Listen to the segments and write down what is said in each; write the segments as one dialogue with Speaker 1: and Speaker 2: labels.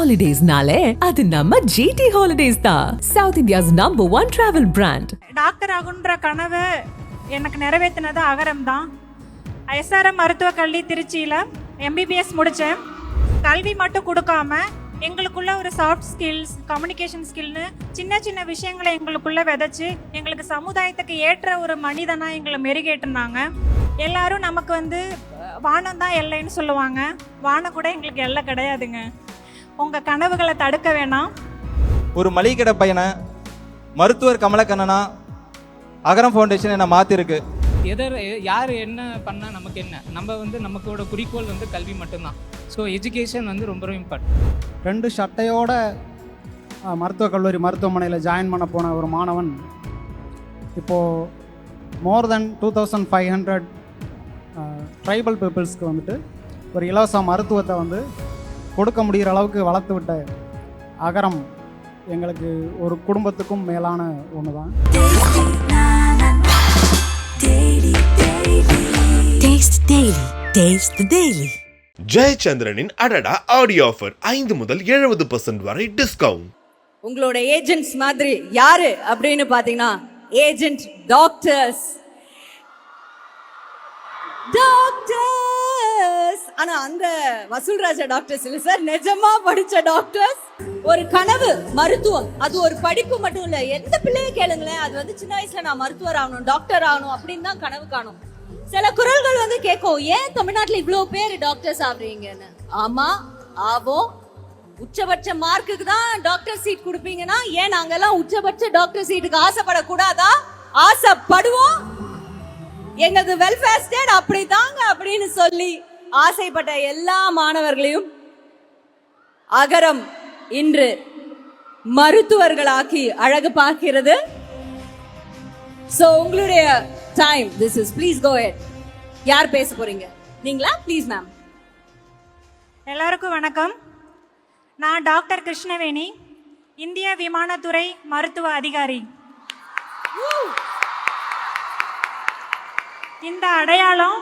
Speaker 1: ஹாலிடேஸ்னாலே அது நம்ம ஜிடி ஹாலிடேஸ் தான் south India's number one travel brand
Speaker 2: doctor ஆகுன்ற கனவு எனக்கு நிறைவேற்றினது அகரம் தான். எஸ்ஆர்எம் மருத்துவக் கல்வி திருச்சியில் எம்பிபிஎஸ் முடித்தேன் கல்வி மட்டும் கொடுக்காம எங்களுக்குள்ள ஒரு சாஃப்ட் ஸ்கில்ஸ் கம்யூனிகேஷன் ஸ்கில்னு சின்ன சின்ன விஷயங்களை எங்களுக்குள்ள விதைச்சு எங்களுக்கு சமுதாயத்துக்கு ஏற்ற ஒரு மனிதனாக எங்களை மெருகேற்றினாங்க. எல்லாரும் நமக்கு வந்து வானம் தான் எல்லைன்னு சொல்லுவாங்க. வானம் கூட எங்களுக்கு எல்லை கிடையாதுங்க. உங்கள் கனவுகளை தடுக்க வேணாம்.
Speaker 3: ஒரு மளிகை கடை பையனை மருத்துவர் கமலக்கண்ணனா அகரம் ஃபவுண்டேஷன் என்னை மாற்றிருக்கு
Speaker 4: எதர் யார் என்ன பண்ணால் நமக்கு என்ன? நம்ம வந்து நமக்கோட குறிக்கோள் வந்து கல்வி மட்டும்தான். ஸோ எஜுகேஷன் வந்து ரொம்ப ரொம்ப இம்பார்ட்டன்ட்
Speaker 5: ரெண்டு சட்டையோட மருத்துவக் கல்லூரி மருத்துவமனையில் ஜாயின் பண்ண போன ஒரு மாணவன் இப்போது more than two thousand five hundred tribal பீப்புள்ஸ்க்கு வந்துட்டு ஒரு இலவச மருத்துவத்தை வந்து கொடுக்க முடிகிற அளவுக்கு வளர்த்து விட்ட அகரம் எங்களுக்கு ஒரு குடும்பத்துக்கும் மேலான ஒன்று தான்.
Speaker 6: ஜெயச்சந்திரனின் அடடா ஆடியோ ஆஃபர் ஐந்து முதல் எழுபது பர்சன்ட் வரை டிஸ்கவுண்ட்
Speaker 7: உங்களோட ஏஜென்ட்ஸ் மாதிரி யாரு அப்படின்னு பாத்தீங்கன்னா ஏஜென்ட் டாக்டர்ஸ் டாக்டர்ஸ் ஆனா அந்த வசூல் ராஜா டாக்டர்ஸ் இல்ல சார். நிஜமா படிச்ச டாக்டர்ஸ் ஒரு கனவு மருத்துவம். அது ஒரு படிப்பு மட்டும் இல்ல. எந்த பிள்ளைய கேளுங்களேன். அது வந்து சின்ன வயசுல நான் மருத்துவர் ஆகணும் டாக்டர் ஆகணும் அப்படின்னு தான் கனவு காணும். சில குரல்கள் வந்து கேட்கும். ஏன் தமிழ்நாட்டுல இவ்வளவு பேர் டாக்டர்ஸ் ஆகுறீங்கன்னு? ஆமா ஆவோம். உச்சபட்ச மார்க்குக்கு தான் டாக்டர் சீட் கொடுப்பீங்கன்னா ஏன் நாங்கெல்லாம் உச்சபட்ச டாக்டர் சீட்டுக்கு ஆசைப்படக்கூடாதா? ஆசைப்படுவோம். எங்களது வெல்ஃபேர் ஸ்டேட் அப்படிதாங்க அப்படின்னு சொல்லி ஆசைப்பட்ட எல்லா மாணவர்களையும் அகரம் இன்று மருத்துவர்களாக்கி அழகு பார்க்கிறது. சோ உங்களுடைய time this is please go யார் பேச போறீங்க? நீங்களா? ப்ளீஸ் மேம்
Speaker 2: எல்லாருக்கும் வணக்கம். நான் டாக்டர் கிருஷ்ணவேணி இந்திய விமானத்துறை மருத்துவ அதிகாரி. இந்த அடையாளம்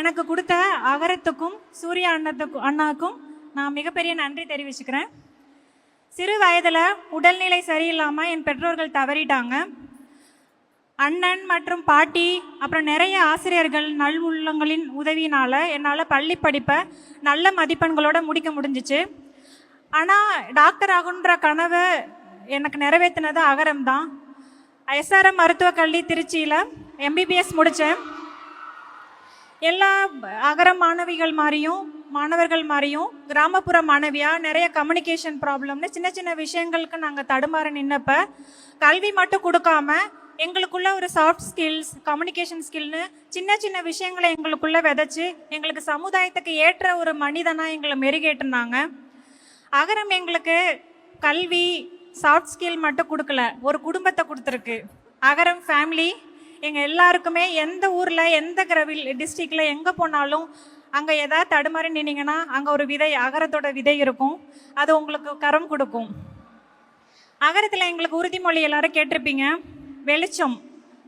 Speaker 2: எனக்கு கொடுத்த அகரத்துக்கும் சூர்யா அண்ணத்துக்கும் அண்ணாவுக்கும் நான் மிகப்பெரிய நன்றி தெரிவிச்சுக்கிறேன். சிறு வயதில் உடல்நிலை சரியில்லாமல் என் பெற்றோர்கள் தவறிட்டாங்க. அண்ணன் மற்றும் பாட்டி அப்புறம் நிறைய ஆசிரியர்கள் நல் உள்ளங்களின் உதவியினால் என்னால் பள்ளி படிப்பை நல்ல மதிப்பெண்களோடு முடிக்க முடிஞ்சிச்சு. ஆனால் டாக்டர் ஆகுன்ற கனவை எனக்கு நிறைவேற்றினது அகரம் தான். எஸ்ஆர்எம் மருத்துவக் கல்வி திருச்சியில் எம்பிபிஎஸ் முடித்தேன் எல்லா அகரம் மாணவிகள் மாதிரியும் மாணவர்கள் மாதிரியும் கிராமப்புற மாணவியாக நிறைய கம்யூனிகேஷன் ப்ராப்ளம்னு சின்ன சின்ன விஷயங்களுக்கு நாங்கள் தடுமாற நின்னப்ப கல்வி மட்டும் கொடுக்காம எங்களுக்குள்ள ஒரு சாஃப்ட் ஸ்கில்ஸ் கம்யூனிகேஷன் ஸ்கில்னு சின்ன சின்ன விஷயங்களை எங்களுக்குள்ள விதைச்சு எங்களுக்கு சமுதாயத்துக்கு ஏற்ற ஒரு மனிதனாக எங்களை மெருகேற்றினாங்க. அகரம் எங்களுக்கு கல்வி சாஃப்ட் ஸ்கில் மட்டும் கொடுக்கல ஒரு குடும்பத்தை கொடுத்துருக்கு. அகரம் ஃபேமிலி எங்கள் எல்லாருக்குமே எந்த ஊரில் எந்த கிரவில் டிஸ்ட்ரிக்டில் எங்கே போனாலும் அங்கே எதாவது தடுமாறி நின்னீங்கன்னா அங்கே ஒரு விதை அகரத்தோட விதை இருக்கும். அது உங்களுக்கு கரம் கொடுக்கும். அகரத்தில் எங்களுக்கு உறுதிமொழி எல்லாரும் கேட்டிருப்பீங்க. வெளிச்சம்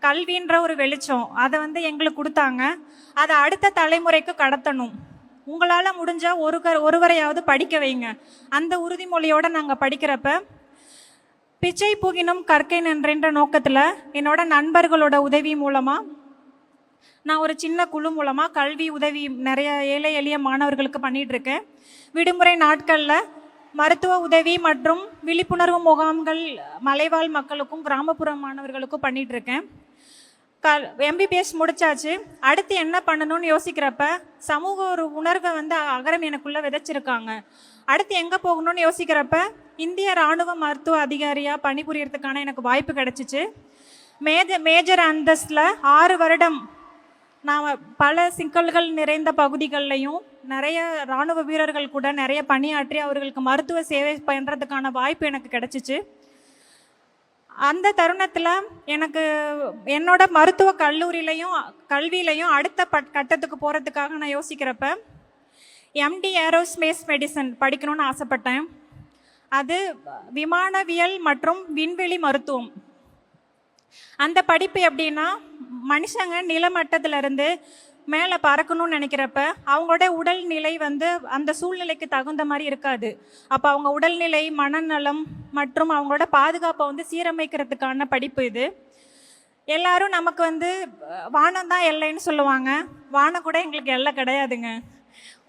Speaker 2: கல்வின்ற ஒரு வெளிச்சம் அதை வந்து எங்களுக்கு கொடுத்தாங்க. அதை அடுத்த தலைமுறைக்கு கடத்தணும். உங்களால் முடிஞ்சால் ஒரு ஒருவரையாவது படிக்க வைங்க. அந்த உறுதிமொழியோடு நாங்கள் படிக்கிறப்ப பிச்சை புகினும் கற்கை நன்றென்ற நோக்கத்தில் என்னோட நண்பர்களோட உதவி மூலமாக நான் ஒரு சின்ன குழு மூலமாக கல்வி உதவி நிறைய ஏழை எளிய மாணவர்களுக்கு பண்ணிகிட்ருக்கேன் விடுமுறை நாட்களில் மருத்துவ உதவி மற்றும் விழிப்புணர்வு முகாம்கள் மலைவாழ் மக்களுக்கும் கிராமப்புற மாணவர்களுக்கும் பண்ணிகிட்ருக்கேன் க எம்பிபிஎஸ் முடிச்சாச்சு. அடுத்து என்ன பண்ணணும்னு யோசிக்கிறப்ப சமூக ஒரு உணர்வை வந்து அகரம் எனக்குள்ளே விதைச்சிருக்காங்க. அடுத்து எங்கே போகணும்னு யோசிக்கிறப்ப இந்திய இராணுவ மருத்துவ அதிகாரியாக பணிபுரியறதுக்கான எனக்கு வாய்ப்பு கிடச்சிச்சு. மேஜ மேஜர் அந்தஸ்தில் ஆறு வருடம் நான் பல சிக்கல்கள் நிறைந்த பகுதிகள்லையும் நிறைய இராணுவ வீரர்கள் கூட நிறைய பணியாற்றி அவர்களுக்கு மருத்துவ சேவை பண்ணுறதுக்கான வாய்ப்பு எனக்கு கிடச்சிச்சு. அந்த தருணத்தில் எனக்கு என்னோட மருத்துவ கல்லூரியிலையும் கல்வியிலையும் அடுத்த பட் கட்டத்துக்கு போகிறதுக்காக நான் யோசிக்கிறப்ப எம்டி ஏரோஸ்பேஸ் மெடிசன் படிக்கணும்னு ஆசைப்பட்டேன். அது விமானவியல் மற்றும் விண்வெளி மருத்துவம். அந்த படிப்பு எப்படின்னா மனுஷங்க நிலமட்டத்துல இருந்து மேலே பறக்கணும்னு நினைக்கிறப்ப அவங்களோட உடல்நிலை வந்து அந்த சூழ்நிலைக்கு தகுந்த மாதிரி இருக்காது. அப்போ அவங்க உடல்நிலை மனநலம் மற்றும் அவங்களோட பாதுகாப்பை வந்து சீரமைக்கிறதுக்கான படிப்பு இது. எல்லாரும் நமக்கு வந்து வானம் தான் எல்லைன்னு சொல்லுவாங்க. வானம் கூட எங்களுக்கு எல்லை கிடையாதுங்க.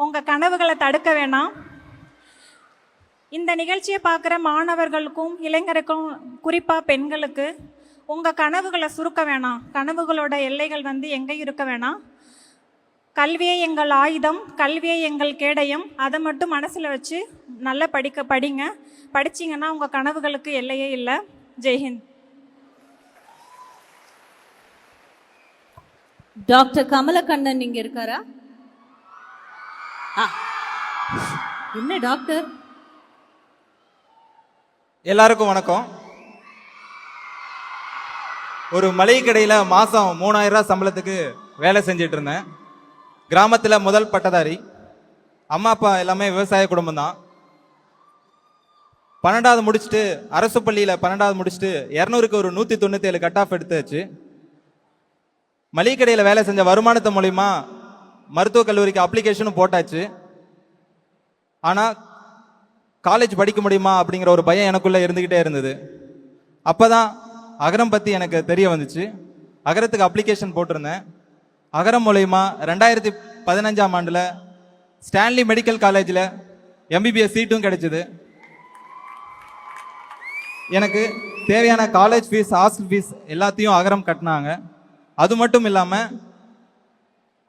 Speaker 2: உங்கள் கனவுகளை தடுக்க வேணாம். இந்த நிகழ்ச்சியை பார்க்குற மாணவர்களுக்கும் இளைஞருக்கும் குறிப்பாக பெண்களுக்கு உங்கள் கனவுகளை சுருக்க வேணாம். கனவுகளோட எல்லைகள் வந்து எங்கேயும் இருக்க வேணாம். கல்வியை எங்கள் ஆயுதம் கல்வியை எங்கள் கேடயம். அதை மட்டும் மனசில் வச்சு நல்லா படிக்க படிங்க. படிச்சீங்கன்னா உங்கள் கனவுகளுக்கு எல்லையே இல்லை. ஜெய்ஹிந்த்
Speaker 7: டாக்டர் கமலக்கண்ணன் இங்கே இருக்காரா? ஆ. என்ன டாக்டர்?
Speaker 3: எல்லாருக்கும் வணக்கம். ஒரு மளிகை கடையில் மாதம் மூணாயிரம் ரூபா சம்பளத்துக்கு வேலை செஞ்சிட்டு இருந்தேன். கிராமத்தில் முதல் பட்டதாரி. அம்மா அப்பா எல்லாமே விவசாய குடும்பம் தான். பன்னெண்டாவது முடிச்சுட்டு அரசு பள்ளியில் பன்னெண்டாவது முடிச்சுட்டு இரநூறுக்கு ஒரு நூற்றி தொண்ணூற்றி ஏழு கட் ஆஃப் எடுத்தாச்சு. மளிகை கடையில் வேலை செஞ்ச வருமானத்து மூலிமா மருத்துவக் கல்லூரிக்கு அப்ளிகேஷனும் போட்டாச்சு. ஆனால் காலேஜ் படிக்க முடியுமா அப்படிங்கிற ஒரு பயம் எனக்குள்ளே இருந்துக்கிட்டே இருந்தது. அப்போ தான் அகரம் பற்றி எனக்கு தெரிய வந்துச்சு. அகரத்துக்கு அப்ளிகேஷன் போட்டிருந்தேன். அகரம் மூலயமா ரெண்டாயிரத்தி பதினஞ்சாம் ஆண்டில் ஸ்டான்லி மெடிக்கல் காலேஜில் எம்பிபிஎஸ் சீட்டும் கிடைச்சிது. எனக்கு தேவையான காலேஜ் ஃபீஸ் ஹாஸ்டல் ஃபீஸ் எல்லாத்தையும் அகரம் கட்டினாங்க. அது மட்டும் இல்லாமல்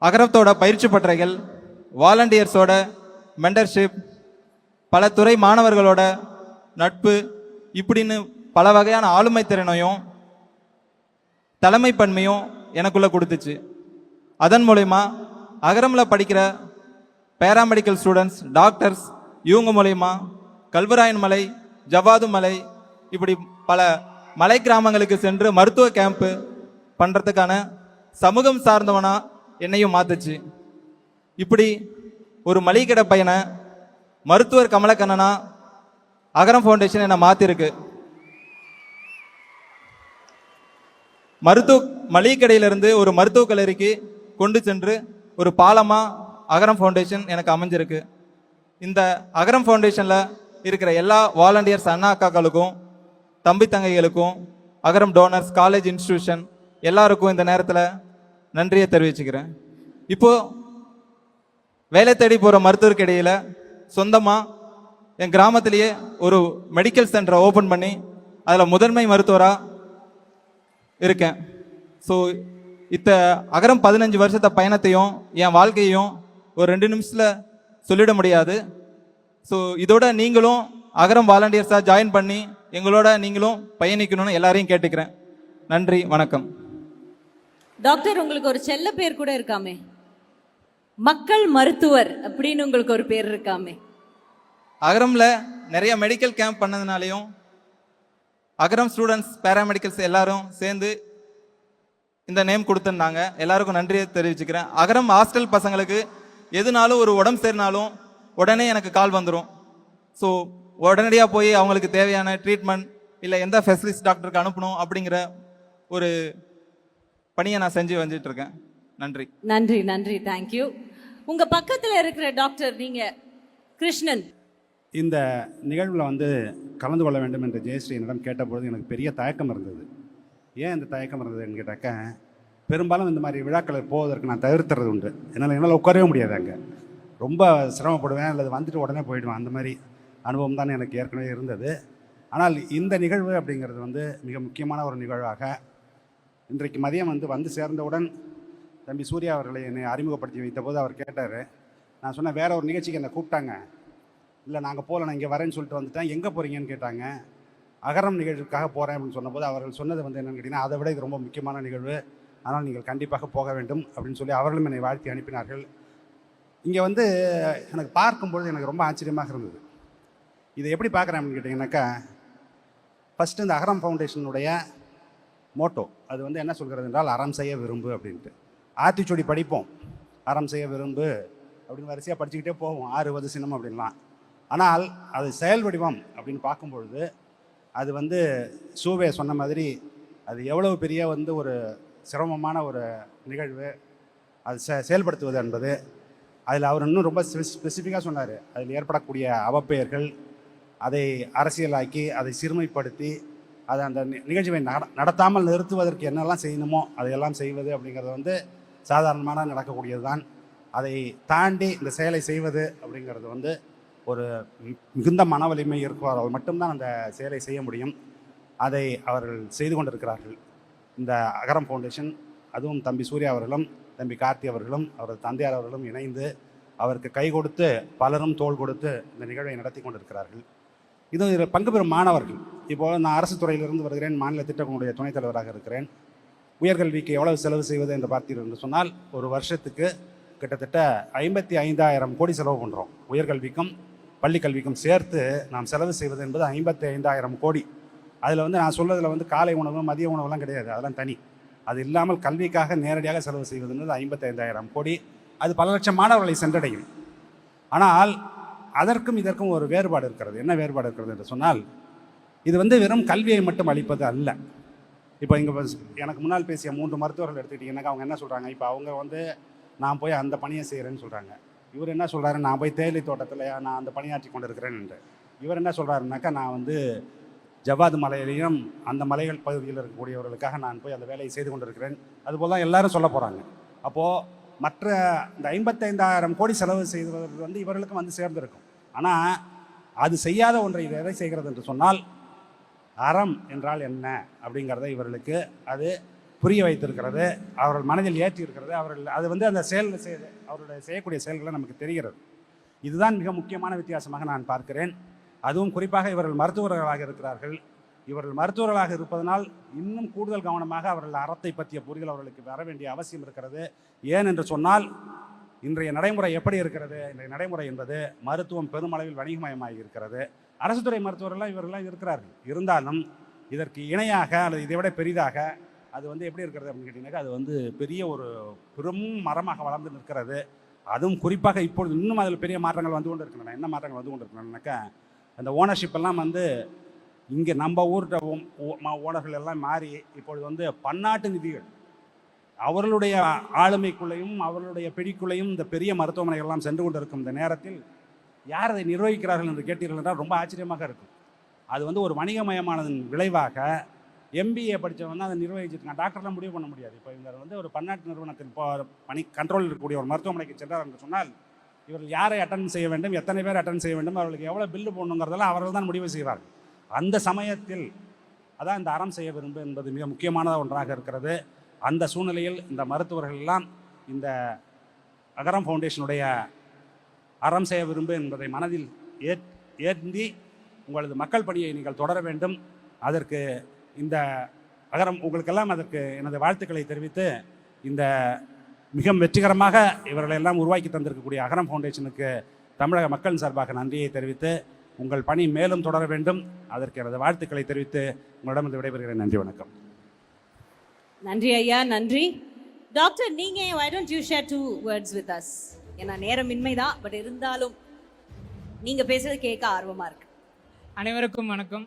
Speaker 3: அகரத்தோட பயிற்சி பட்டறைகள் வாலண்டியர்ஸோட மெண்டர்ஷிப் பல துறை மாணவர்களோட நட்பு இப்படின்னு பல வகையான ஆளுமை திறனையும் தலைமைப்பன்மையும் எனக்குள்ளே கொடுத்துச்சு. அதன் மூலயமா அகரமில் படிக்கிற பேராமெடிக்கல் ஸ்டூடெண்ட்ஸ் டாக்டர்ஸ் இவங்க மூலயமா கல்வராயன் மலை ஜவ்வாது மலை இப்படி பல மலை கிராமங்களுக்கு சென்று மருத்துவ கேம்ப்பு பண்ணுறதுக்கான சமூகம் சார்ந்தவனா என்னையும் மாற்றுச்சு இப்படி ஒரு மளிகை கடை பையனை மருத்துவர் கமலக்கண்ணனா அகரம் ஃபவுண்டேஷன் என்னை மாத்திருக்கு. மருத்துவ மளிகை கடையிலிருந்து ஒரு மருத்துவக் கல்லூரிக்கு கொண்டு சென்று ஒரு பாலமாக அகரம் ஃபவுண்டேஷன் எனக்கு அமைஞ்சிருக்கு. இந்த அகரம் ஃபவுண்டேஷனில் இருக்கிற எல்லா வாலண்டியர்ஸ் அண்ணா அக்காக்களுக்கும் தம்பி தங்கைகளுக்கும் அகரம் டோனர்ஸ் காலேஜ் இன்ஸ்டிடியூஷன் எல்லாருக்கும் இந்த நேரத்தில் நன்றியை தெரிவிச்சுக்கிறேன். இப்போது வேலை தேடி போகிற மருத்துவருக்கு இடையில் சொந்தமாக என் கிராமத்திலேயே ஒரு மெடிக்கல் சென்டரை ஓப்பன் பண்ணி அதில் முதன்மை மருத்துவராக இருக்கேன். ஸோ இத்த அகரம் பதினஞ்சு வருஷத்த பயணத்தையும் என் வாழ்க்கையையும் ஒரு ரெண்டு நிமிஷத்தில் சொல்லிட முடியாது. ஸோ இதோட நீங்களும் அகரம் வாலண்டியர்ஸாக ஜாயின் பண்ணி எங்களோட நீங்களும் பயணிக்கணும்னு எல்லாரையும் கேட்டுக்கிறேன். நன்றி வணக்கம்.
Speaker 7: டாக்டர் உங்களுக்கு ஒரு செல்ல பேர் கூட இருக்காமே. மக்கள் மருத்துவர் அப்படின்னு உங்களுக்கு ஒரு பேர் இருக்காமே.
Speaker 3: அகரமில் நிறைய மெடிக்கல் கேம்ப் பண்ணதுனாலையும் அகரம் ஸ்டூடெண்ட்ஸ் பேராமெடிக்கல்ஸ் எல்லாரும் சேர்ந்து இந்த நேம் கொடுத்துருந்தாங்க. எல்லாருக்கும் நன்றியை தெரிவிச்சுக்கிறேன். அகரம் ஹாஸ்டல் பசங்களுக்கு எதுனாலும் ஒரு உடம்பு சரினாலும் உடனே எனக்கு கால் வந்துடும் ஸோ உடனடியாக போய் அவங்களுக்கு தேவையான ட்ரீட்மெண்ட் இல்லை எந்த ஃபெசிலிஸ்ட் டாக்டருக்கு அனுப்பணும் அப்படிங்கிற ஒரு பணியை நான் செஞ்சு வந்துட்டு இருக்கேன். நன்றி.
Speaker 7: நன்றி நன்றி தேங்க்யூ உங்க பக்கத்துல இருக்கிற டாக்டர் நீங்க கிருஷ்ணன்.
Speaker 8: இந்த நிகழ்வில் வந்து கலந்து கொள்ள வேண்டும் என்று ஜெயஸ்ரீ என்னிடம் கேட்டபொழுது எனக்கு பெரிய தயக்கம் இருந்தது. ஏன் இந்த தயக்கம் இருந்ததுன்னு கேட்டாக்க பெரும்பாலும் இந்த மாதிரி விழாக்களில் போவதற்கு நான் தவிர்த்துறது உண்டு. என்னால் என்னால் உட்காரவே முடியாது அங்கே. ரொம்ப சிரமப்படுவேன் அல்லது வந்துட்டு உடனே போயிடுவேன். அந்த மாதிரி அனுபவம் தான் எனக்கு ஏற்கனவே இருந்தது. ஆனால் இந்த நிகழ்வு அப்படிங்கிறது வந்து மிக முக்கியமான ஒரு நிகழ்வாக இன்றைக்கு மதியம் வந்து வந்து சேர்ந்தவுடன் தம்பி சூர்யா அவர்களை என்னை அறிமுகப்படுத்தி வைத்தபோது அவர் கேட்டார் நான் சொன்னேன் வேற ஒரு நிகழ்ச்சிக்கு என்னை கூப்பிட்டாங்க. இல்லை நாங்கள் போகல நான் இங்கே வரேன்னு சொல்லிட்டு வந்துட்டேன். எங்கே போகிறீங்கன்னு கேட்டாங்க. அகரம் நிகழ்வுக்காக போகிறேன் அப்படின்னு சொன்னபோது அவர்கள் சொன்னது வந்து என்னென்னு கேட்டிங்கன்னா அதை விட இது ரொம்ப முக்கியமான நிகழ்வு. ஆனால் நீங்கள் கண்டிப்பாக போக வேண்டும். அப்படின்னு சொல்லி அவர்களும் என்னை வாழ்த்தி அனுப்பினார்கள். இங்கே வந்து எனக்கு பார்க்கும்பொழுது எனக்கு ரொம்ப ஆச்சரியமாக இருந்தது. இதை எப்படி பார்க்குறேன் அப்படின்னு கேட்டிங்கனாக்கா ஃபஸ்ட்டு இந்த அகரம் ஃபவுண்டேஷனுடைய மோட்டோ அது வந்து என்ன சொல்கிறது என்றால் அறம் செய்ய விரும்பு அப்படின்ட்டு. ஆத்திச்சூடி படிப்போம். அறம் செய்ய விரும்பு அப்படின்னு வரிசையாக படிச்சுக்கிட்டே போவோம். ஆறுவது சினம் அப்படின்லாம். ஆனால் அது செயல் வடிவம் அப்படின்னு பார்க்கும்பொழுது அது வந்து சூவே சொன்ன மாதிரி அது எவ்வளவு பெரிய வந்து ஒரு சிரமமான ஒரு நிகழ்வு அது செ செயல்படுத்துவது என்பது அதில் அவர் இன்னும் ரொம்ப ஸ்பெசிஃபிக்காக சொன்னார். அதில் ஏற்படக்கூடிய அவப்பெயர்கள் அதை அரசியலாக்கி அதை சிறுமைப்படுத்தி அதை அந்த நிகழ்ச்சியை நட நடத்தாமல் நிறுத்துவதற்கு என்னெல்லாம் செய்யணுமோ அதையெல்லாம் செய்வது அப்படிங்கிறத வந்து சாதாரணமான நடக்கக்கூடியது தான் அதை தாண்டி இந்த செயலை செய்வது அப்படிங்கிறது வந்து ஒரு மிகுந்த மன வலிமை இருக்கிறவர்கள் மட்டும்தான் அந்த செயலை செய்ய முடியும். அதை அவர்கள் செய்து கொண்டிருக்கிறார்கள். இந்த அகரம் ஃபவுண்டேஷன் அதுவும் தம்பி சூர்யா அவர்களும் தம்பி கார்த்தி அவர்களும் அவரது தந்தையார் அவர்களும் இணைந்து அவருக்கு கை கொடுத்து பலரும் தோள் கொடுத்து இந்த நிகழ்வை நடத்தி கொண்டிருக்கிறார்கள். இது இதில் பங்கு பெறும் மாணவர்கள். இப்போது நான் அரசு துறையிலிருந்து வருகிறேன். மாநில திட்டங்களுடைய துணைத் தலைவராக இருக்கிறேன். உயர்கல்விக்கு எவ்வளவு செலவு செய்வது என்று பார்த்தீர்கள் என்று சொன்னால் ஒரு வருஷத்துக்கு கிட்டத்தட்ட ஐம்பத்தி ஐந்தாயிரம் கோடி செலவு பண்ணுறோம் உயர்கல்விக்கும் பள்ளிக்கல்விக்கும் சேர்த்து நாம் செலவு செய்வது என்பது ஐம்பத்தி ஐந்தாயிரம் கோடி. அதில் வந்து நான் சொல்றதுல வந்து காலை உணவு மதிய உணவுலாம் கிடையாது. அதெல்லாம் தனி. அது இல்லாமல் கல்விக்காக நேரடியாக செலவு செய்வதுன்றது ஐம்பத்தி ஐந்தாயிரம் கோடி. அது பல லட்சம் மாணவர்களை சென்றடையும். ஆனால் அதற்கும் இதற்கும் ஒரு வேறுபாடு இருக்கிறது. என்ன வேறுபாடு இருக்கிறது என்று சொன்னால் இது வந்து வெறும் கல்வியை மட்டும் அளிப்பது அல்ல. இப்போ இங்கே எனக்கு முன்னால் பேசிய மூன்று மருத்துவர்கள் எடுத்துக்கிட்டிங்கன்னாக்கா அவங்க என்ன சொல்கிறாங்க இப்போ அவங்க வந்து நான் போய் அந்த பணியை செய்கிறேன்னு சொல்கிறாங்க இவர் என்ன சொல்கிறாரு நான் போய் தேயிலை தோட்டத்தில் நான் அந்த பணியாற்றி கொண்டு இருக்கிறேன் என்று. இவர் என்ன சொல்கிறாருனாக்கா நான் வந்து ஜவ்வாது மலையிலையும் அந்த மலைகள் பகுதியில் இருக்கக்கூடியவர்களுக்காக நான் போய் அந்த வேலையை செய்து கொண்டிருக்கிறேன். அதுபோல் தான் எல்லாரும் சொல்ல போகிறாங்க அப்போது மற்ற இந்த ஐம்பத்தைந்தாயிரம் கோடி செலவு செய்வது வந்து இவர்களுக்கும் வந்து சேர்ந்திருக்கும். ஆனால் அது செய்யாத ஒன்றை இது எதை செய்கிறது என்று சொன்னால் அறம் என்றால் என்ன அப்படிங்கிறத இவர்களுக்கு அது புரிய வைத்திருக்கிறது. அவர்கள் மனதில் ஏற்றி இருக்கிறது அவர்கள் அது வந்து அந்த செயல் செய் அவருடைய செய்யக்கூடிய செயல்களை நமக்கு தெரிகிறது. இதுதான் மிக முக்கியமான வித்தியாசமாக நான் பார்க்கிறேன். அதுவும் குறிப்பாக இவர்கள் மருத்துவர்களாக இருக்கிறார்கள். இவர்கள் மருத்துவர்களாக இருப்பதனால் இன்னும் கூடுதல் கவனமாக அவர்கள் அறத்தை பற்றிய புரிதல் அவர்களுக்கு வர வேண்டிய அவசியம் இருக்கிறது. ஏன் என்று சொன்னால் இன்றைய நடைமுறை எப்படி இருக்கிறது? இன்றைய நடைமுறை என்பது மருத்துவம் பெருமளவில் வணிகமயமாகி இருக்கிறது. அரசு துறை மருத்துவர்கள்லாம் இவர்கள்லாம் இருக்கிறார்கள். இருந்தாலும் இதற்கு இணையாக அல்லது இதை விட பெரிதாக அது வந்து எப்படி இருக்கிறது அப்படின்னு கேட்டிங்கனாக்கா அது வந்து பெரிய ஒரு பெரும் மரமாக வளர்ந்து நிற்கிறது. அதுவும் குறிப்பாக இப்பொழுது இன்னும் அதில் பெரிய மாற்றங்கள் வந்து கொண்டு இருக்கின்றன என்ன மாற்றங்கள் வந்து கொண்டு இருக்கின்றனாக்கா அந்த ஓனர்ஷிப் எல்லாம் வந்து இங்கே நம்ம ஊர்கிட்ட ஓனர்கள் எல்லாம் மாறி இப்பொழுது வந்து பன்னாட்டு நிதிகள் அவர்களுடைய ஆளுமைக்குள்ளேயும் அவர்களுடைய பிடிக்குள்ளேயும் இந்த பெரிய மருத்துவமனைகள் எல்லாம் சென்று கொண்டிருக்கும் இந்த நேரத்தில் யார் அதை நிர்வகிக்கிறார்கள் என்று கேட்டீர்கள் என்றால் ரொம்ப ஆச்சரியமாக இருக்கும். அது வந்து ஒரு வணிகமயமானதன் விளைவாக எம்பிஏ படித்தவன் தான் அதை நிர்வகிச்சிருக்கான். டாக்டர்லாம் முடிவு பண்ண முடியாது. இப்போ இவர் வந்து ஒரு பன்னாட்டு நிறுவனத்தின் இப்போ பணி கண்ட்ரோல் இருக்கக்கூடிய ஒரு மருத்துவமனைக்கு சென்றார் என்று சொன்னால் இவர்கள் யாரை அட்டன் செய்ய வேண்டும் எத்தனை பேர் அட்டன் செய்ய வேண்டும் அவர்களுக்கு எவ்வளோ பில்லு போடணுங்கிறதெல்லாம் அவர்கள் தான் முடிவு செய்வார்கள். அந்த சமயத்தில் அதான் இந்த அறம் செய்ய விரும்பு என்பது மிக முக்கியமான ஒன்றாக இருக்கிறது. அந்த சூழ்நிலையில் இந்த மருத்துவர்கள் எல்லாம் இந்த அகரம் ஃபவுண்டேஷனுடைய அறம் செய்ய விரும்பு என்பதை மனதில் ஏற் ஏந்தி உங்களது மக்கள் பணியை நீங்கள் தொடர வேண்டும். அதற்கு இந்த அகரம் உங்களுக்கெல்லாம் அதற்கு எனது வாழ்த்துக்களை தெரிவித்து இந்த மிக வெற்றிகரமாக இவர்களை எல்லாம் உருவாக்கி தந்திருக்கக்கூடிய அகரம் ஃபவுண்டேஷனுக்கு தமிழக மக்கள் சார்பாக நன்றியை தெரிவித்து உங்கள் பணி மேலும் தொடர வேண்டும். அதற்கு எனது வாழ்த்துக்களை தெரிவித்து உங்களிடம் விடைபெறுகிறேன். நன்றி வணக்கம்.
Speaker 7: நன்றி ஐயா நன்றி. டாக்டர் நீங்கள் I don't you share two words with us ஏன்னா நேரமின்மை தான் பட் இருந்தாலும் நீங்க பேசுறது கேட்க ஆர்வமா இருக்கு.
Speaker 4: அனைவருக்கும் வணக்கம்.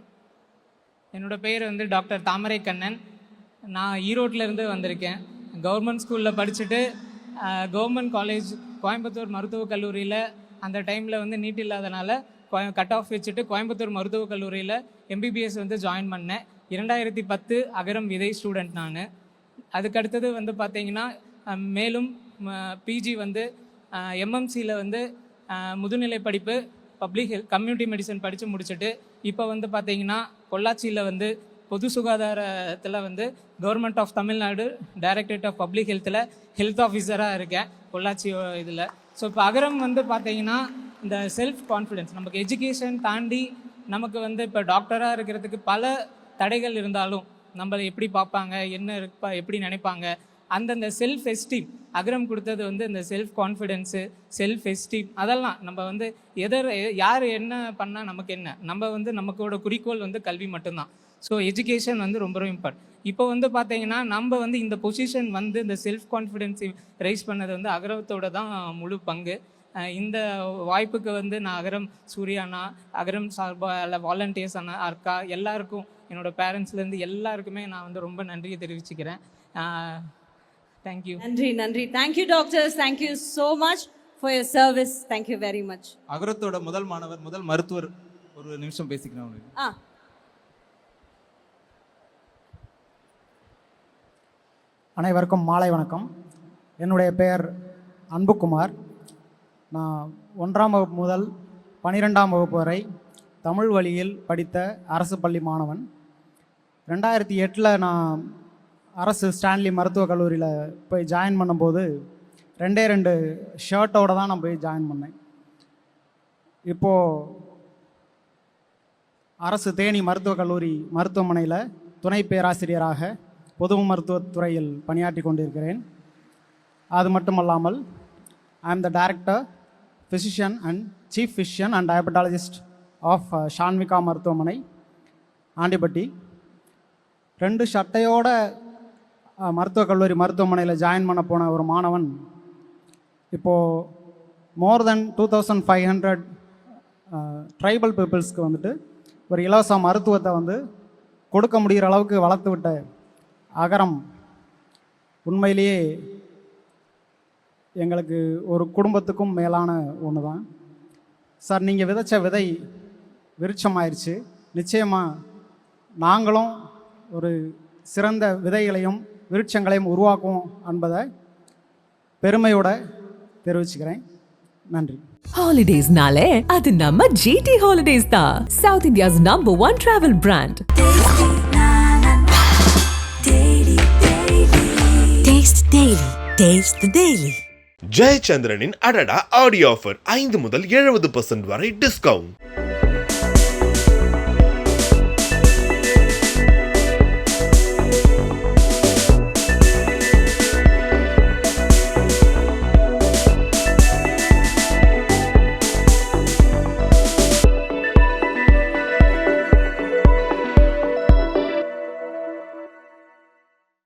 Speaker 4: என்னோட பேர் வந்து டாக்டர் தாமரை கண்ணன். நான் ஈரோட்டில் இருந்து வந்திருக்கேன். கவர்மெண்ட் ஸ்கூலில் படிச்சுட்டு கவர்மெண்ட் காலேஜ் கோயம்புத்தூர் மருத்துவக் கல்லூரியில் அந்த டைமில் வந்து நீட் இல்லாதனால கட் ஆஃப் வச்சுட்டு கோயம்புத்தூர் மருத்துவக் கல்லூரியில் எம்பிபிஎஸ் வந்து ஜாயின் பண்ணேன். இரண்டாயிரத்தி பத்து அகரம் விதை ஸ்டூடெண்ட் நான். அதுக்கடுத்தது வந்து பார்த்தீங்கன்னா மேலும் பிஜி வந்து எம்எம்சியில் வந்து முதுநிலை படிப்பு பப்ளிக் ஹெல்த் கம்யூனிட்டி மெடிசன் படித்து முடிச்சுட்டு இப்போ வந்து பார்த்தீங்கன்னா பொள்ளாச்சியில் வந்து பொது சுகாதாரத்தில் வந்து government of Tamil Nadu directorate of public ஹெல்த்தில் health ஆஃபீஸராக இருக்கேன் பொள்ளாச்சி இதில். ஸோ இப்போ அகரம் வந்து பார்த்தீங்கன்னா இந்த செல்ஃப் கான்ஃபிடென்ஸ் நமக்கு எஜுகேஷன் தாண்டி நமக்கு வந்து இப்போ டாக்டராக இருக்கிறதுக்கு பல தடைகள் இருந்தாலும் நம்மளை எப்படி பார்ப்பாங்க என்ன இருப்பா எப்படி நினைப்பாங்க அந்தந்த செல்ஃப் எஸ்டீம் அகரம் கொடுத்தது வந்து இந்த செல்ஃப் கான்ஃபிடென்ஸு செல்ஃப் எஸ்டீம் அதெல்லாம் நம்ம வந்து எதர் யார் என்ன பண்ணால் நமக்கு என்ன? நம்ம வந்து நமக்கோட குறிக்கோள் வந்து கல்வி மட்டும்தான். ஸோ எஜுகேஷன் வந்து ரொம்ப ரொம்ப இம்பார்ட்டன்ட் இப்போ வந்து பார்த்தீங்கன்னா நம்ம வந்து இந்த பொசிஷன் வந்து இந்த செல்ஃப் கான்ஃபிடென்ஸ் ரைஸ் பண்ணது வந்து அகரத்தோட தான் முழு பங்கு. இந்த வாய்ப்புக்கு வந்து நான் அகரம் சூர்யானா அகரம் சார்பாக இல்லை வாலண்டியர்ஸ் அண்ணா அர்க்கா எல்லாருக்கும் என்னோட பேரண்ட்ஸ்லேருந்து எல்லாருக்குமே நான் வந்து ரொம்ப நன்றியை தெரிவிச்சுக்கிறேன். தேங்க்யூ
Speaker 7: நன்றி நன்றி. Thank you doctors thank you so much for your service thank you very much
Speaker 3: அகரத்தோட முதல் மாணவர் முதல் மருத்துவர் ஒரு நிமிஷம் பேசிக்கிறேன் உங்களுக்கு
Speaker 7: ஆ.
Speaker 5: அனைவருக்கும் மாலை வணக்கம். என்னுடைய பெயர் அன்புக்குமார். நான் ஒன்றாம் வகுப்பு முதல் பன்னிரெண்டாம் வகுப்பு வரை தமிழ் வழியில் படித்த அரசு பள்ளி மாணவன். ரெண்டாயிரத்தி எட்டில் நான் அரசு ஸ்டான்லி மருத்துவக் கல்லூரியில் போய் ஜாயின் பண்ணும்போது ரெண்டே ரெண்டு ஷர்ட்டோட தான் நான் போய் ஜாயின் பண்ணேன். இப்போது அரசு தேனி மருத்துவக் கல்லூரி மருத்துவமனையில் துணை பேராசிரியராக பொது மருத்துவத்துறையில் பணியாற்றி கொண்டிருக்கிறேன். அது மட்டுமல்லாமல் I am the director physician and chief physician and diabetologist of Shanvika மருத்துவமனை ஆண்டிப்பட்டி ரெண்டு சட்டையோட மருத்துவக் கல்லூரி மருத்துவமனையில் ஜாயின் பண்ண போன ஒரு மாணவன் இப்போது more than two thousand five hundred tribal பீப்புள்ஸ்க்கு வந்துட்டு ஒரு இலவச மருத்துவத்தை வந்து கொடுக்க முடிகிற அளவுக்கு வளர்த்து விட்ட அகரம். உண்மையிலேயே எங்களுக்கு ஒரு குடும்பத்துக்கும் மேலான ஒன்று தான் சார் நீங்கள் விதைச்ச விதை விருட்சமாயிருச்சு. நிச்சயமாக நாங்களும் ஒரு சிறந்த விதைகளையும் விருட்சங்களையும் உருவாக்குவோம் என்பதை பெருமையோட தெரிவிச்சுக்கிறேன் நன்றி
Speaker 1: Holidays nale, அது நம்ம GT Holidays தான். South India's number one travel brand.
Speaker 9: Daily, daily. Taste Daily. Taste the Daily.
Speaker 6: ஜெயச்சந்திரனின் அடடா ஆடியோ ஆஃபர் ஐந்து முதல் எழுபது பர்சன்ட் வரை டிஸ்கவுண்ட்